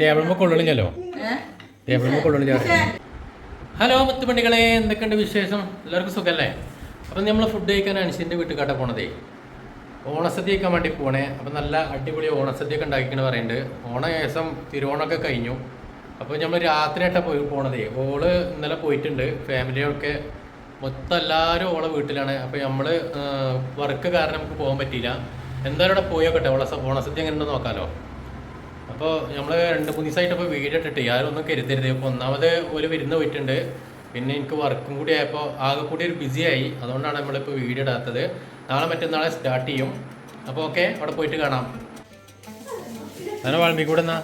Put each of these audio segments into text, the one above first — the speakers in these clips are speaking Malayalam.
ടേബിളുമ്പോൾ ടേബിളുമ്പോൾ ഹലോ മുത്തുപണികളെ എന്തൊക്കെയുണ്ട് വിശേഷം? എല്ലാവർക്കും സുഖമല്ലേ അപ്പം നമ്മൾ ഫുഡ് കഴിക്കാൻ അനുശിന്റെ വീട്ടിൽ കാട്ട പോണതേ. ഓണസദ്യ കഴിക്കാൻ വേണ്ടി പോണേ. അപ്പം നല്ല അടിപൊളി ഓണസദ്യ ഒക്കെ ഉണ്ടാക്കിക്കണ പറയുന്നുണ്ട്. ഓണ ദിവസം തിരുവോണമൊക്കെ കഴിഞ്ഞു. അപ്പോൾ നമ്മൾ രാത്രിയായിട്ടാണ് പോയി പോണതേ. ഓൾ ഇന്നലെ പോയിട്ടുണ്ട്. ഫാമിലിയൊക്കെ മൊത്തം എല്ലാവരും ഓളെ വീട്ടിലാണ്. അപ്പോൾ നമ്മൾ വർക്ക് കാരണം നമുക്ക് പോകാൻ പറ്റിയില്ല. എന്തായാലും അവിടെ പോയോക്കട്ടെ ഓള ഓണസദ്യ എങ്ങനെ ഉണ്ടെന്ന് നോക്കാമല്ലോ അപ്പോൾ നമ്മൾ രണ്ട് മൂന്ന് ദിവസമായിട്ട് ഇപ്പോൾ വീഡിയോ ഇട്ടിട്ട് ആരൊന്നും ഒന്നും കരുതരുത്. ഇപ്പോൾ ഒന്നാമത് ഒരു വിരുന്ന് പോയിട്ടുണ്ട്. പിന്നെ എനിക്ക് വർക്കും കൂടി ആയപ്പോൾ ആകെ കൂടി ഒരു ബിസി ആയി. അതുകൊണ്ടാണ് നമ്മളിപ്പോൾ വീഡിയോ ഇടാത്തത്. നാളെ മറ്റന്നാളെ സ്റ്റാർട്ട് ചെയ്യും. അപ്പോൾ ഓക്കെ അവിടെ പോയിട്ട് കാണാം. അങ്ങനെ വളമ്പി കൂടെ എന്നാ?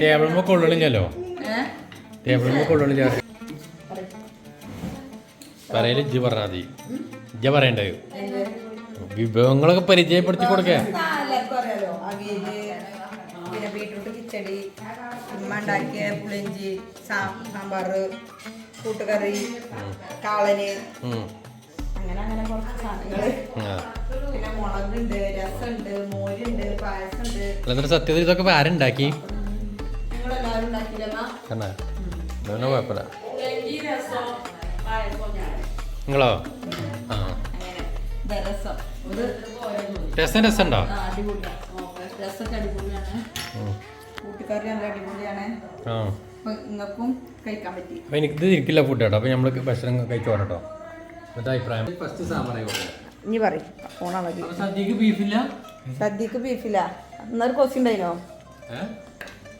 ടേബിൾ കൊള്ളില്ലല്ലോ കൊള്ളില്ല പറയൽ ഇജ്ജ് പറഞ്ഞാൽ മതി. ഇജ്ജ പറയണ്ടേ വിഭവങ്ങളൊക്കെ പരിചയപ്പെടുത്തി കൊടുക്കേ. എല്ലാവർക്കും അറിയാലോ. അവിയൽ പിന്നെ ബീട്രൂട്ട് കിച്ചടി ഉമ്മ ഉണ്ടാക്കിയ പുളിഞ്ചി സാമ്പാർ കൂട്ടുകറി കാളന്. അങ്ങനെ അങ്ങനെ കുറച്ച് സാധനങ്ങൾ. ആ. പിന്നെ മുളകുണ്ട് രസമുണ്ട് മോരുണ്ട് പായസമുണ്ട്. എന്നിട്ട് സത്യത്തിൽ ഇതൊക്കെ ആരുണ്ടാക്കി? കുഴപ്പമില്ല. നിങ്ങളോ? ആ. രസം. ഒരു രസം അടിപൊളിയാണ് രസമൊക്കെ അടിപൊളിയാണ്. ഉം. കൂട്ടുകറി നല്ല അടിപൊളിയാണ്. ആ. അപ്പൊ നിങ്ങൾക്കും കഴിക്കാൻ പറ്റി. അപ്പൊ എനിക്ക് ഇത് ഇരിക്കില്ല ഫുഡ് കേട്ടോ. അപ്പൊ നമ്മൾ ഭക്ഷണം കഴിച്ചോട്ടെ കേട്ടോ. എന്നിട്ട് അഭിപ്രായം. ഫസ്റ്റ് സാമ്പാറായി ഇനി പറയും. ഓണാളി സദ്യക്ക് ബീഫില്ല സദ്യക്ക് ബീഫില്ല അന്നൊരു കൊസി ഉണ്ടായിനോ?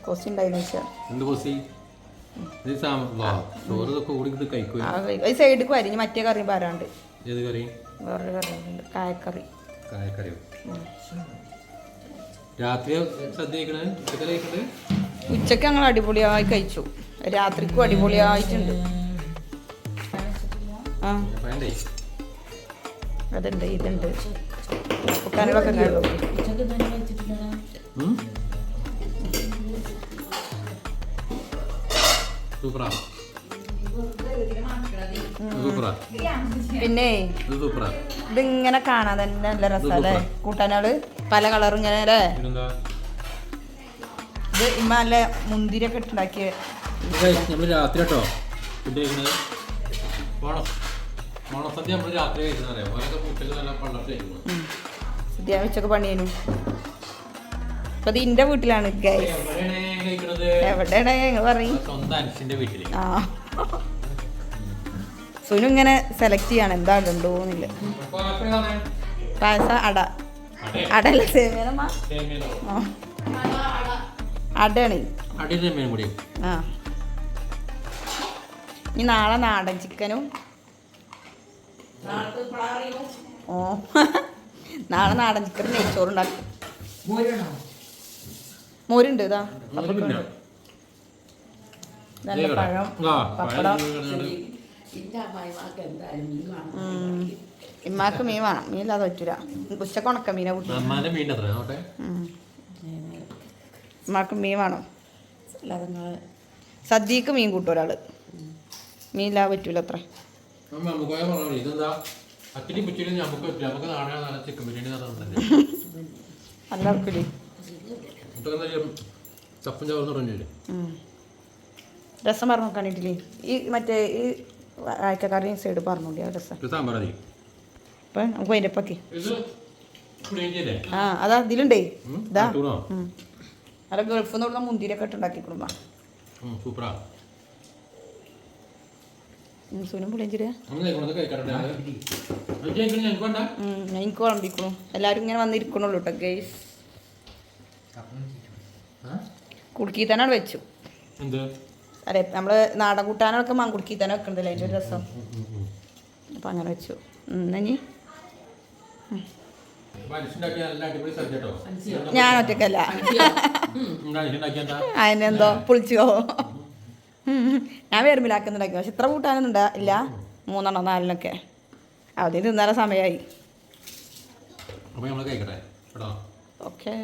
കൊസി ഉണ്ടായിന്ന് വെച്ചാൽ എന്ത് ചോറ് ഇതൊക്കെ കൂടി ഇത് സൈഡിൽ വരിഞ്ഞ് മറ്റേ കറി പാരാണ്ട്. ഏത് കറി വേറൊരു കറി ഉണ്ട്. കായക്കറി. കായക്കറിയോ രാത്രി ഉച്ചയ്ക്ക് ഞങ്ങൾ അടിപൊളിയായി കഴിച്ചു. രാത്രിക്കും അടിപൊളിയായിട്ടുണ്ട്. ആ. അതുണ്ട് ഇതുണ്ട്. സൂപ്പറാണ് പിന്നെ ഇതിങ്ങനെ കാണാൻ തന്നെ നല്ല രസമല്ലേ കൂട്ടാനാൾ പല കളറും ഇങ്ങനെ അല്ലേ? ഇത് ഇമ്മ നല്ല മുന്തിരിയൊക്കെ ഇട്ടുണ്ടാക്കിയ. നമ്മൾ രാത്രി കേട്ടോ ഫുഡ് കഴിക്കുന്നത് ഓണസദ്യ കഴിക്കുന്നത് പണിയേനു. അപ്പൊ ഇത് ഇന്റെ വീട്ടിലാണ് എവിടെയാണ് പറയും. സ്വന്തം വീട്ടിൽ. ആ. സുനു ഇങ്ങനെ സെലക്ട് ചെയ്യാണ്. എന്താ ഉണ്ടോന്നില്ല പായസ അട. അടേ അടല്ല അടയാണ്. ആ. ഇനി നാളെ നാടൻ ചിക്കനും. ഓ. നാളെ നാടൻ ചിക്കൻ നെയ്ച്ചോറുണ്ടാക്കും. മോരുണ്ട് ഇതാ. നല്ല പഴം. പപ്പടം. ഇമ്മാക്ക് മീൻ വേണം. മീനില്ലാതെ പറ്റൂല. ഉച്ചയ്ക്ക് ഉണക്ക മീനെ കൂട്ടി മീൻ ഇമ്മാക്ക് മീൻ വേണം. സദ്യക്ക് മീൻ കൂട്ടും ഒരാൾ. മീനില്ലാതെ പറ്റൂല അത്ര. രസം പറഞ്ഞു ഇതെന്താ? ഇഡ്ഡലി ഈ മറ്റേ ഈ മറ്റേ ഈ സൈഡ് പറഞ്ഞോണ്ടി ആ അപ്പം നമുക്ക് അതിന്റെ പക്കി ആ അതാ ഇതിലുണ്ടേ. ഇതാ. അല്ല. അവിടെ ഗൾഫിൽ നിന്ന് മുന്തിരിയൊക്കെ ഇട്ടുണ്ടാക്കി സൂപ്പറാ. സുനും വേണ്ട എനിക്ക് വിളമ്പിക്കണു. എല്ലാവരും ഇങ്ങനെ വന്നിരിക്കണുള്ളൂ കേട്ടോ ഗേസ്? കുടുക്കി തന്നെ വെച്ചു. എന്ത്? അതെ നമ്മൾ നാടൻ കൂട്ടാനൊക്കെ മങ്കുടുക്കി തന്നെ വെക്കണ്ടല്ലേ അതിന്റെ ഒരു രസം. അപ്പം അങ്ങനെ വെച്ചു. ഇനി? ഞാൻ ഒറ്റക്കല്ല. അതിനെന്തോ പുളിച്ചോ? ഞാൻ വേർമിലാക്കുന്നുണ്ടാക്കി. പക്ഷെ ഇത്ര കൂട്ടാനൊന്നും ഉണ്ടാ ഇല്ല. മൂന്നെണ്ണം നാലിനൊക്കെ അവധി തിന്നാല സമയമായി ഓക്കേ.